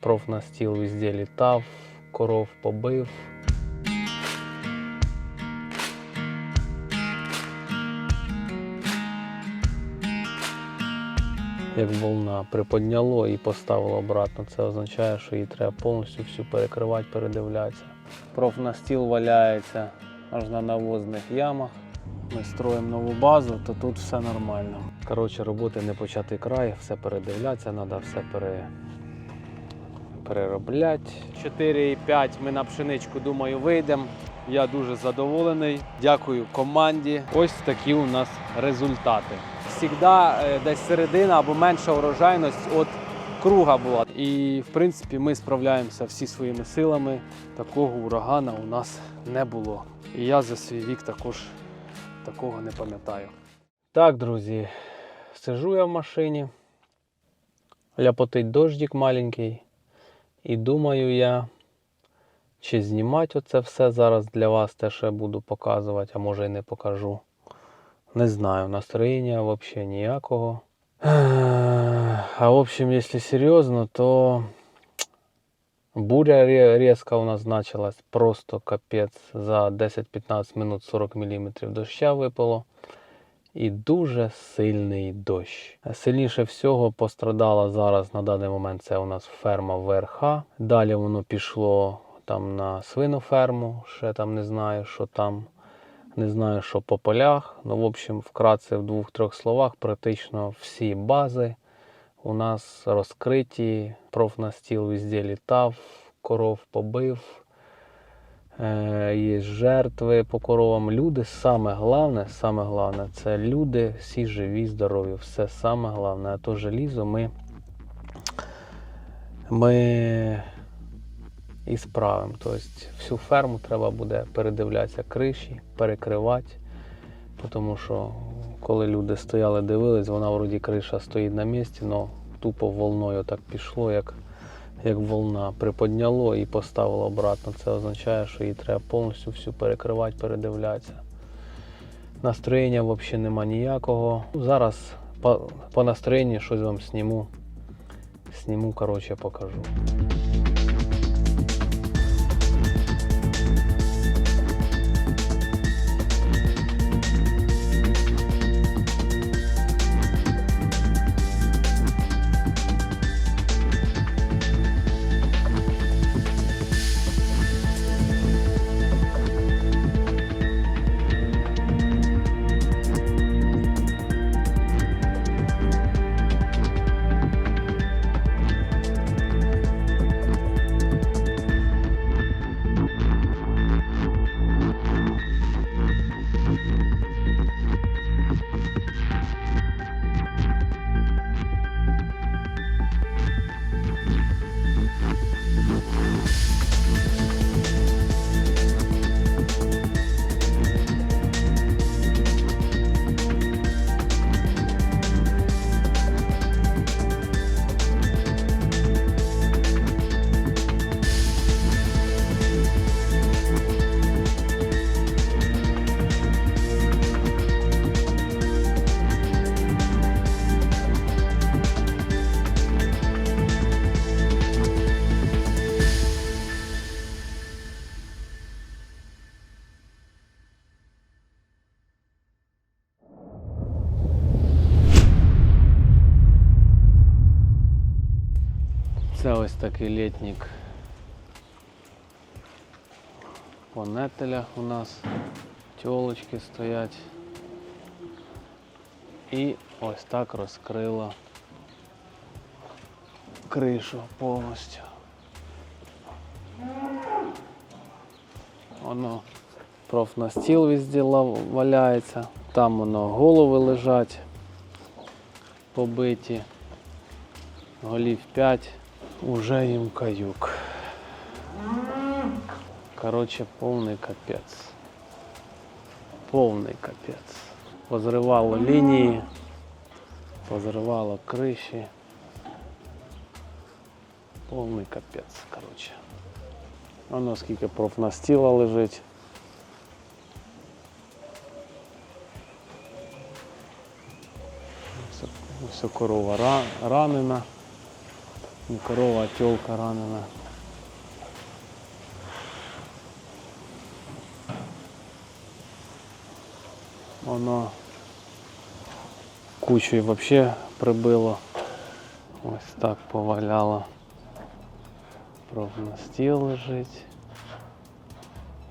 Профнастіл везде літав, коров побив. Як волна приподняло і поставило обратно, це означає, що її треба повністю всю перекривати, передивлятися. Профнастіл валяється аж на навозних ямах. Ми строїмо нову базу, то тут все нормально. Коротше, роботи не початий край, все передивлятися, треба все пере... переробляти. 4,5 ми на пшеничку, думаю, вийдемо. Я дуже задоволений. Дякую команді. Ось такі у нас результати. Всігда е, десь середина або менша урожайність від круга була. І в принципі ми справляємося всі своїми силами. Такого урагана у нас не було. І я за свій вік також такого не пам'ятаю. Так, друзі, сижу я в машині, ляпотить дождик маленький, і думаю я, чи знімати оце все зараз для вас, те, я буду показувати, а може і не покажу. Не знаю, настроєння взагалі ніякого. А в общем, якщо серйозно, то буря резко у нас началась. Просто капець. За 10-15 минут 40 мм доща випало. І дуже сильний дощ. Сильніше всього пострадала зараз на даний момент це у нас ферма ВРХ. Далі воно пішло там на свиноферму, ще там не знаю, що там. Не знаю, що по полях. Ну, в общем, вкратце в двох-трьох словах, практично всі бази у нас розкриті. Профнастіл везде літав, коров побив. Е, є жертви по коровам. Люди саме головне, саме головне, це люди, всі живі, здорові. Все саме головне. А то желізо ми, ми і справимо. Тобто всю ферму треба буде передивлятися криші, перекривати. Тому що коли люди стояли, дивились, вона вроді криша стоїть на місці, але тупо волною так пішло, як, як волна приподняло і поставило обратно. Це означає, що її треба повністю всю перекривати, передивлятися. Настроєння взагалі нема ніякого. Зараз по, по настроєнню щось вам сніму. Сніму, коротше, покажу. Ось по нетелях у нас. Тьолочки стоять. І ось так розкрила кришу повністю. Воно профнастіл везде валяється, там воно голови лежать побиті, голів 5, уже їм каюк. Короче, повний капець. Повний капець. Позривало лінії, позривало криші. Повний капець, короче. Воно скільки профнастіла лежить. Ось- Ось корова ра- ранена. Не корова, а тілка ранена. Воно кучу взагалі прибило. Ось так поваляло. Пробно стіл лежить.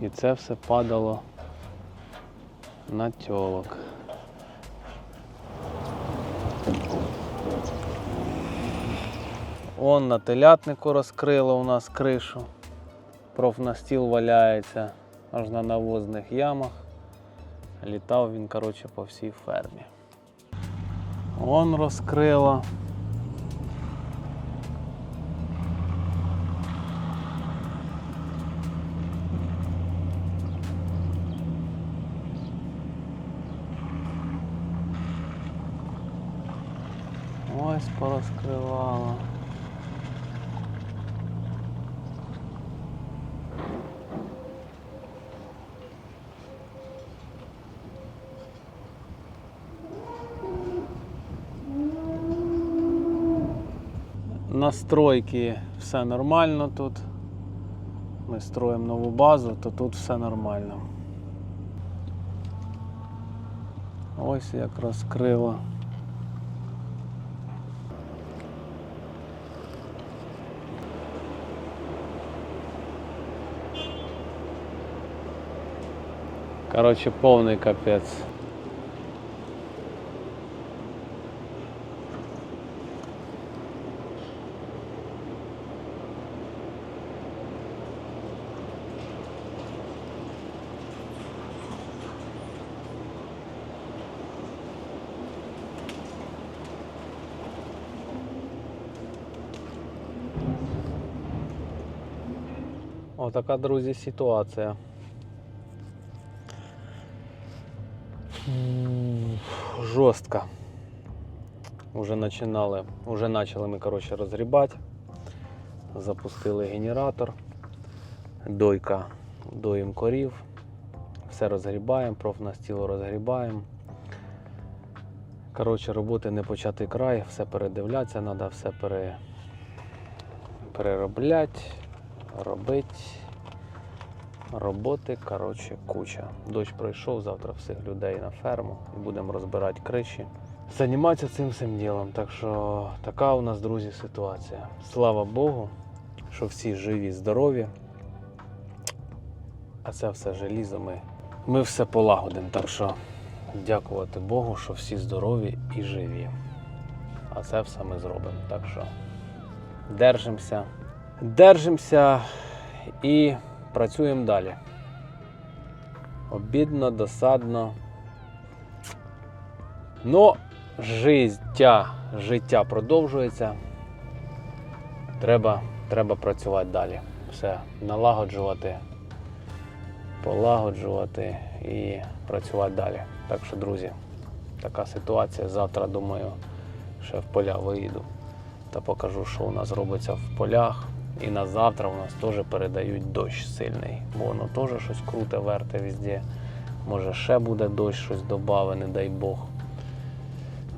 І це все падало на тьолок. Он на телятнику розкрило у нас кришу. Профнастіл валяється аж на навозних ямах. Літав він, коротше, по всій фермі. Он розкрило. Ось порозкривало. Настройки все нормально тут. Ми строїмо нову базу, то тут все нормально. Ось як розкрило. Короче, повний капець. Отака, друзі, ситуація. М, Жорстко. Уже починали, уже почали ми коротше, розгрібати. Запустили генератор, дойка, доїм корів, все розгрібаємо, профнастіл розгрібаємо. Коротше, роботи не початий край, все передивлятися, треба все пере... переробляти, робити. Роботи, коротше, куча. Дощ пройшов, завтра всіх людей на ферму і будемо розбирати криші. Займатися цим всім ділом. Так що така у нас, друзі, ситуація. Слава Богу, що всі живі, здорові. А це все желізо ми, ми все полагодимо. Так що дякувати Богу, що всі здорові і живі. А це все ми зробимо. Так що держимося, держимося і працюємо далі. Обідно, досадно. Ну, життя, життя продовжується. Треба, треба працювати далі. Все, налагоджувати, полагоджувати і працювати далі. Так що, друзі, така ситуація. Завтра, думаю, ще в поля виїду та покажу, що у нас робиться в полях. І на завтра у нас теж передають дощ сильний, бо воно теж щось круте, верте везде. Може ще буде дощ, щось додаве, не дай Бог.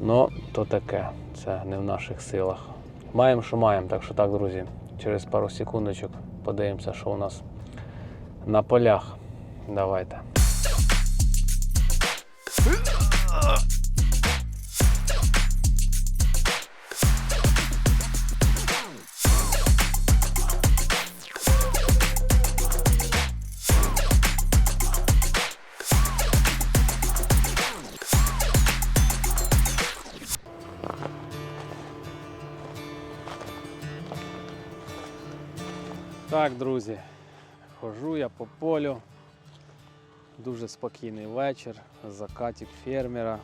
Ну, то таке, це не в наших силах. Маємо, що маємо. Так що так, друзі, через пару секундочок подивимося, що у нас на полях. Давайте. Друзі, хожу я по полю. Дуже спокійний вечір, закатик фермера.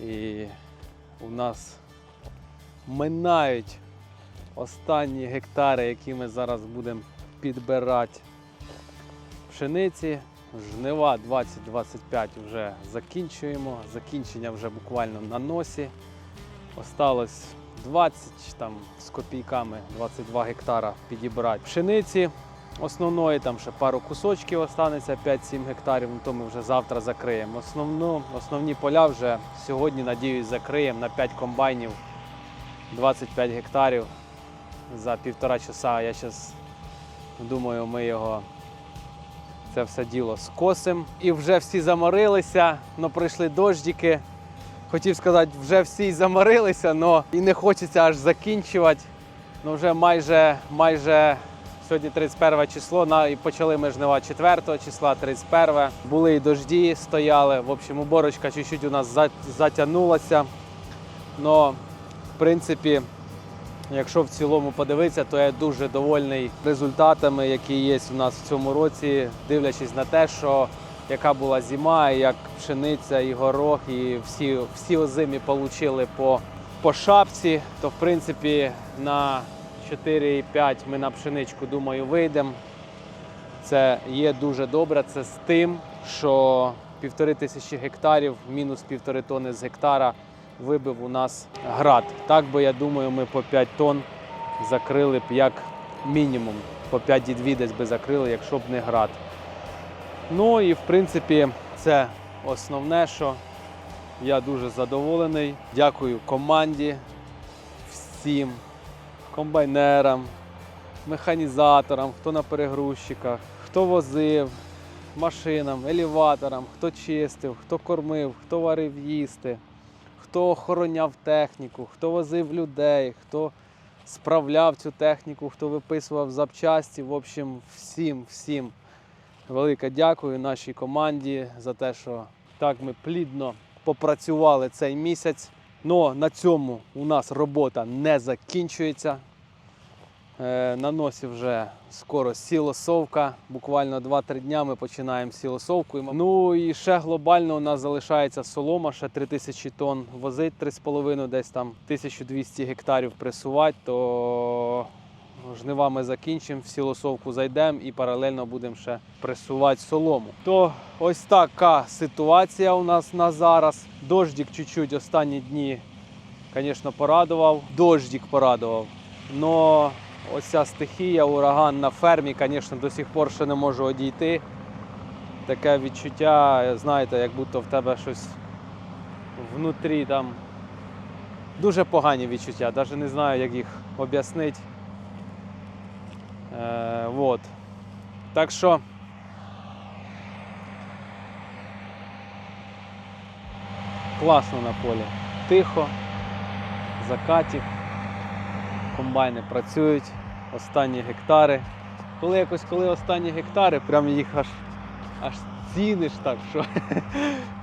І у нас минають останні гектари, які ми зараз будемо підбирати пшениці. Жнива 20-25 вже закінчуємо. Закінчення вже буквально на носі. Осталось 20 там з копійками 22 гектара підібрати пшениці основної, там ще пару кусочків останеться 5-7 гектарів, ну то ми вже завтра закриємо. Основну, основні поля вже сьогодні, надіюсь, закриємо на 5 комбайнів. 25 гектарів за півтора часа. Я зараз думаю, ми його це все діло скосимо. І вже всі заморилися, але прийшли дождики. Хотів сказати, вже всі й заморилися, але і не хочеться аж закінчувати. Ну вже майже, майже сьогодні 31 число, на, і почали ми жнива 4 числа, 31. Були і дожді, стояли. В общем, уборочка чуть-чуть у нас затягнулася. Но, в принципі, якщо в цілому подивитися, то я дуже довольний результатами, які є у нас в цьому році, дивлячись на те, що яка була зима, як пшениця і горох, і всі, всі озимі отримали по, по шапці, то в принципі на 4,5 ми на пшеничку, думаю, вийдемо. Це є дуже добре. Це з тим, що півтори тисячі гектарів, мінус півтори тони з гектара вибив у нас град. Так би я думаю, ми по 5 тонн закрили б як мінімум. По 5,2 десь би закрили, якщо б не град. Ну і в принципі, це основне, що я дуже задоволений. Дякую команді, всім комбайнерам, механізаторам, хто на перегрузчиках, хто возив, машинам, елеваторам, хто чистив, хто кормив, хто варив їсти, хто охороняв техніку, хто возив людей, хто справляв цю техніку, хто виписував запчасті. В общем, всім, всім велике дякую нашій команді за те, що так ми плідно попрацювали цей місяць. Но на цьому у нас робота не закінчується. Е, на носі вже скоро сілосовка. Буквально 2-3 дня ми починаємо сілосовку. Ну і ще глобально у нас залишається солома, ще 3000 тонн возить, 3,5, десь там 1200 гектарів пресувати, то жнива ми закінчимо, в сілосовку зайдемо і паралельно будемо ще пресувати солому. То ось така ситуація у нас на зараз. Дождик чуть-чуть останні дні, звісно, порадував. Дождик порадував. Но ось ця стихія, ураган на фермі, звісно, до сих пор ще не можу одійти. Таке відчуття, знаєте, як будто в тебе щось внутрі там. Дуже погані відчуття, навіть не знаю, як їх об'яснити. Е, вот. Так що. Класно на полі. Тихо, закатів, комбайни працюють, останні гектари. Коли якось коли останні гектари, прям їх аж, аж ціниш так, що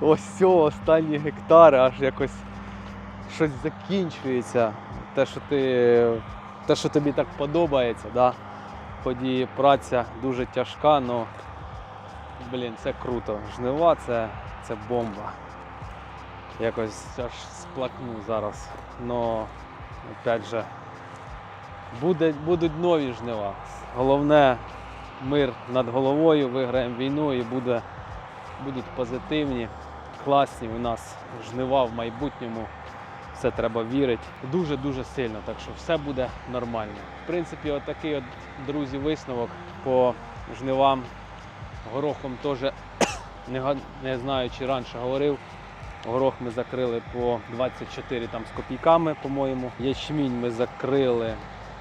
ось цього останні гектари, аж якось щось закінчується. Те, що ти, те, що тобі так подобається, да? Хоч праця дуже тяжка, але блін, це круто. Жнива це, це бомба. Якось аж сплакну зараз. Но опять же, буде, будуть нові жнива. Головне мир над головою, виграємо війну і буде, будуть позитивні, класні у нас жнива в майбутньому. Все треба вірити дуже-дуже сильно, так що все буде нормально. В принципі, отакий от, друзі, висновок по жнивам. Горохом теж не, не знаю, чи раніше говорив. Горох ми закрили по 24 там, з копійками, по-моєму. Ячмінь ми закрили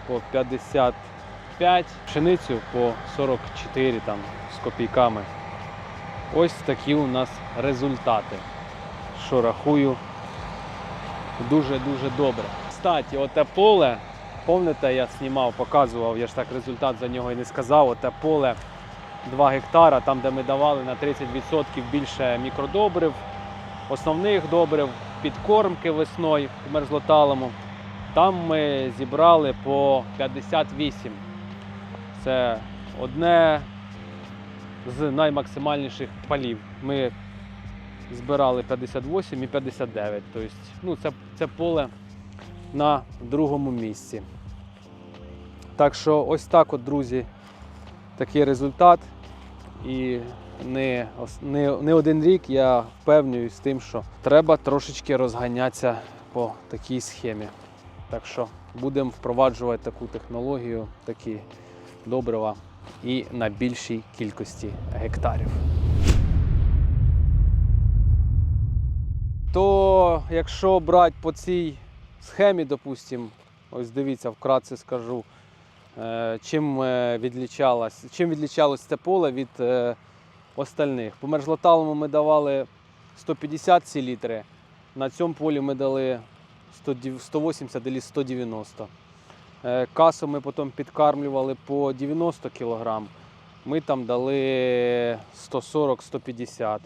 по 55, пшеницю по 44 там, з копійками. Ось такі у нас результати. Що рахую, дуже-дуже добре. Кстати, оте поле, пам'ятаєте, я знімав, показував, я ж так результат за нього і не сказав. Оте поле 2 гектара, там де ми давали на 30% більше мікродобрив, основних добрив, підкормки весною в мерзлоталому. Там ми зібрали по 58. Це одне з наймаксимальніших палів. Ми збирали 58 і 59. Тобто, ну, це, це поле на другому місці. Так що ось так, от, друзі, такий результат. І не, не, не один рік я впевнююсь з тим, що треба трошечки розганятися по такій схемі. Так що будемо впроваджувати таку технологію, такі добрива і на більшій кількості гектарів. То якщо брати по цій схемі, допустимо, ось дивіться, вкратце скажу, е, чим, е, відлічалось, чим відлічалось це поле від е, остальних. По мерзлоталому ми давали 150 селітри, на цьому полі ми дали 180 або 190. Е, Касу ми потім підкармлювали по 90 кг. Ми там дали 140-150.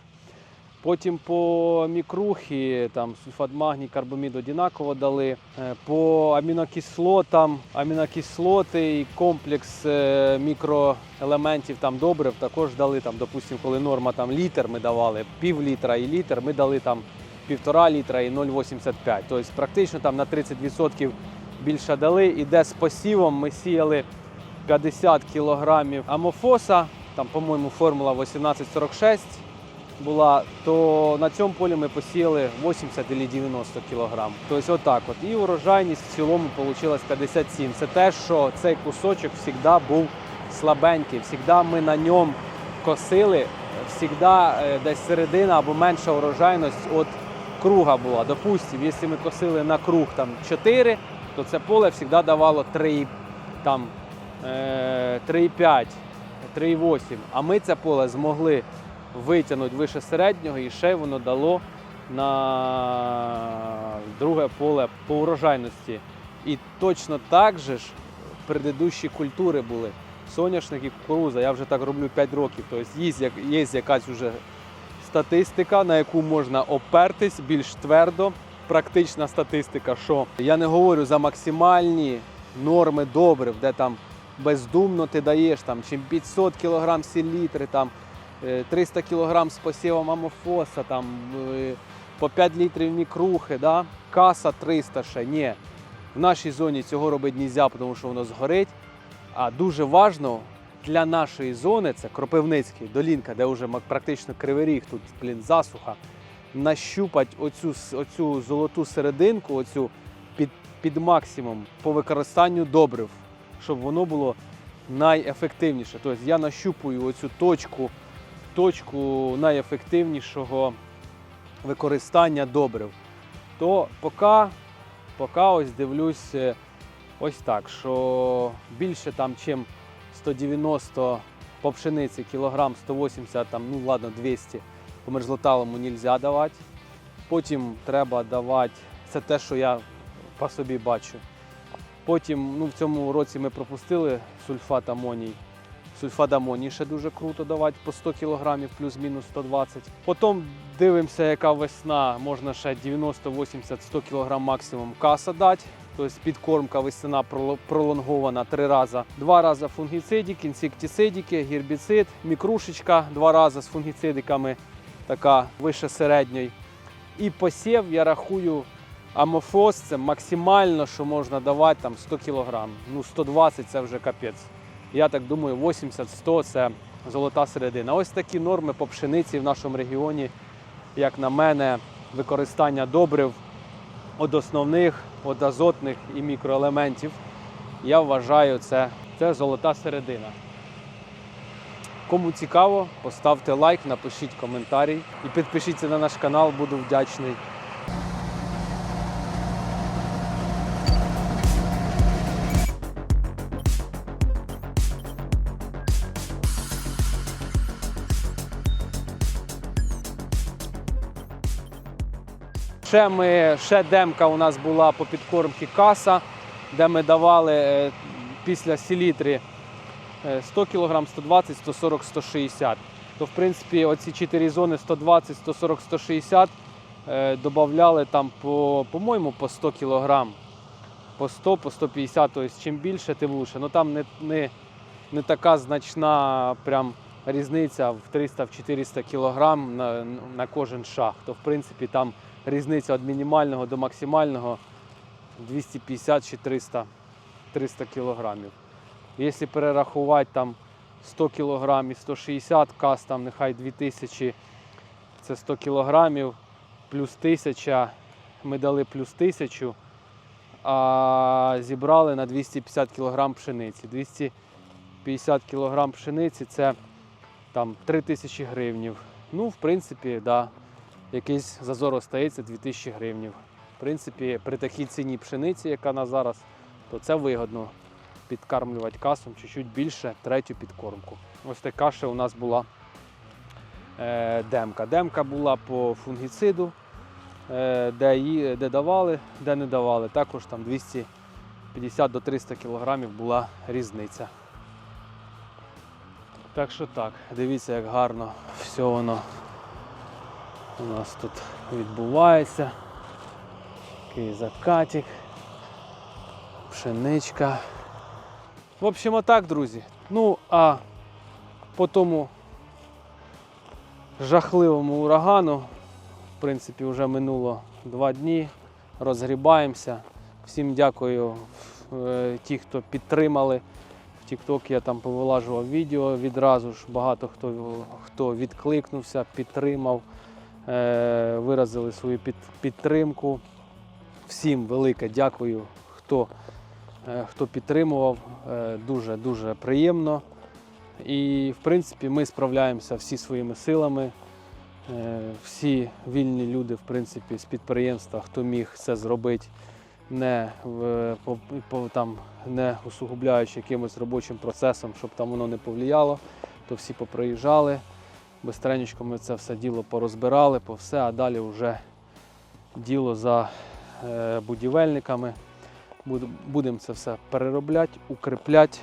Потім по мікрухі, там сульфат магній, однаково дали. Е, По амінокислотам, амінокислоти і комплекс е, мікроелементів там добрив також дали. Там, допустимо, коли норма там літр ми давали, пів літра і літр, ми дали там півтора літра і 0,85. Тобто практично там на 30% більше дали. І де з посівом ми сіяли 50 кілограмів амофоса, там, по-моєму, формула 1846 була, то на цьому полі ми посіяли 80 або 90 кілограм. Тобто отак от. І урожайність в цілому вийшла 57. Це те, що цей кусочок завжди був слабенький. Завжди ми на ньому косили, завжди десь середина або менша урожайність від круга була. Допустимо, якщо ми косили на круг там 4, то це поле завжди давало 3, там, е, 3,5, 3,8. А ми це поле змогли витягнути вище середнього і ще воно дало на друге поле по урожайності. І точно так же ж предыдущі культури були. Соняшник і кукуруза. Я вже так роблю 5 років. Тобто є, є якась вже статистика, на яку можна опертись більш твердо. Практична статистика, що я не говорю за максимальні норми добрив, де там бездумно ти даєш там чим 500 кг селітри, там 300 кг з посівом амофоса, там е, по 5 літрів мікрухи, да? каса 300 ще. Ні. В нашій зоні цього робити не тому що воно згорить. А дуже важливо для нашої зони, це Кропивницький, долінка, де вже практично кривий ріг, тут блін, засуха, нащупати оцю, оцю золоту серединку, оцю під, під максимум по використанню добрив, щоб воно було найефективніше. Тобто я нащупую оцю точку, точку найефективнішого використання добрив. То поки, поки ось дивлюсь е, ось так, що більше там, чим 190 по пшениці, кілограм 180, там, ну ладно, 200 по мерзлоталому не можна давати. Потім треба давати, це те, що я по собі бачу. Потім ну, в цьому році ми пропустили сульфат амоній. Сульфат амоній ще дуже круто давати по 100 кг, плюс-мінус 120. Потім дивимося, яка весна, можна ще 90, 80, 100 кг максимум каса дати. Тобто підкормка весна пролонгована три рази. Два рази фунгіцидик, інсектицидики, гербіцид, мікрушечка, два рази з фунгіцидиками, така вище середньої. І посів, я рахую, амофос це максимально, що можна давати там 100 кг. Ну 120 це вже капець. Я так думаю, 80-100 це золота середина. Ось такі норми по пшениці в нашому регіоні, як на мене, використання добрив від основних, від азотних і мікроелементів. Я вважаю, це, це золота середина. Кому цікаво, поставте лайк, напишіть коментарі і підпишіться на наш канал, буду вдячний. Ще, ми, ще демка у нас була по підкормці каса, де ми давали е, після селітри е, 100 кг, 120, 140, 160. То, в принципі, оці чотири зони 120, 140, 160 е, додавали там, по, по-моєму, по 100 кг. По 100, по 150, тобто чим більше, тим лучше. Ну там не, не, не така значна прям різниця в 300-400 кг на, на кожен шаг. То, в принципі, там різниця від мінімального до максимального 250 чи 300, 300 кілограмів. Якщо перерахувати там 100 кг і 160 каз, там нехай 2000, це 100 кілограмів, плюс 1000, ми дали плюс 1000, а зібрали на 250 кг пшениці. 250 кг пшениці це там 3000 гривнів. Ну, в принципі, да, якийсь зазор остається 2000 гривнів. принципі, при такій ціні пшениці, яка на зараз, то це вигодно підкармлювати касом чуть-чуть більше третю підкормку. Ось така ще у нас була е, демка. Демка була по фунгіциду, е, де, її, де давали, де не давали. Також там 250 до 300 кілограмів була різниця. Так що так, дивіться, як гарно все воно у нас тут відбувається. Такий закатик, пшеничка. В общем, отак, друзі. Ну, а по тому жахливому урагану, в принципі, вже минуло два дні. Розгрібаємося. Всім дякую е, ті, хто підтримали. В TikTok я там повилажував відео відразу ж. Багато хто, хто відкликнувся, підтримав, виразили свою під, підтримку. Всім велике дякую, хто, е, хто підтримував. Е, Дуже дуже приємно. І в принципі ми справляємося всі своїми силами. Е, Всі вільні люди, в принципі, з підприємства, хто міг це зробити, не, там, не усугубляючи якимось робочим процесом, щоб там воно не повлияло, то всі поприїжджали. Бистренечко ми це все діло порозбирали, по все, а далі вже діло за е, будівельниками. Будемо це все переробляти, укріпляти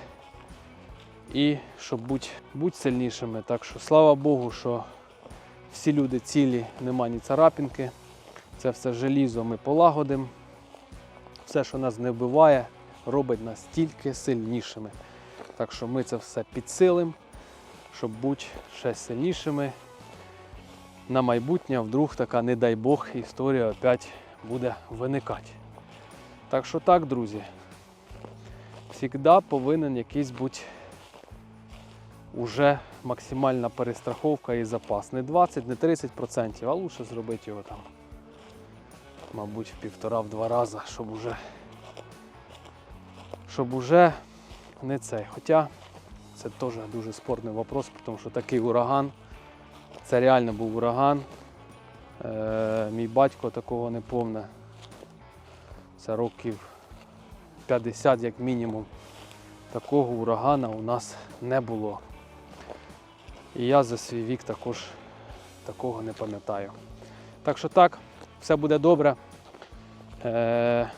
і щоб бути, бути сильнішими. Так що слава Богу, що всі люди цілі, нема ні царапінки. Це все желізо ми полагодимо. Все, що нас не вбиває, робить нас тільки сильнішими. Так що ми це все підсилимо, щоб бути ще сильнішими. На майбутнє, вдруг така, не дай Бог, історія опять буде виникати. Так що так, друзі, завжди повинен якийсь бути уже максимальна перестраховка і запас. Не 20, не 30%, а лучше зробити його там, мабуть, в півтора-два рази, щоб уже, щоб уже не цей. Хоча це теж дуже спорний вопрос, тому що такий ураган, це реально був ураган. Е, мій батько такого не помне. Це років 50 як мінімум. Такого урагана у нас не було. І я за свій вік також такого не пам'ятаю. Так що так, все буде добре. Е,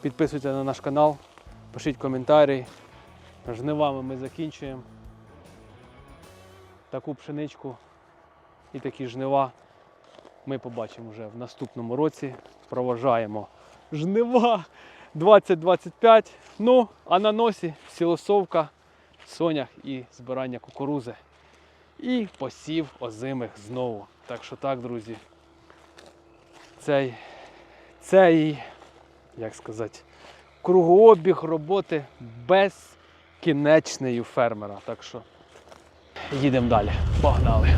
підписуйтесь на наш канал, пишіть коментарі. Жнивами ми закінчуємо. Таку пшеничку і такі жнива ми побачимо вже в наступному році. Проважаємо жнива 2025. Ну, а на носі сілосовка, сонях і збирання кукурузи. І посів озимих знову. Так що так, друзі. Цей, цей, як сказати, кругообіг роботи безкінечний у фермера. Так що їдемо далі. Погнали!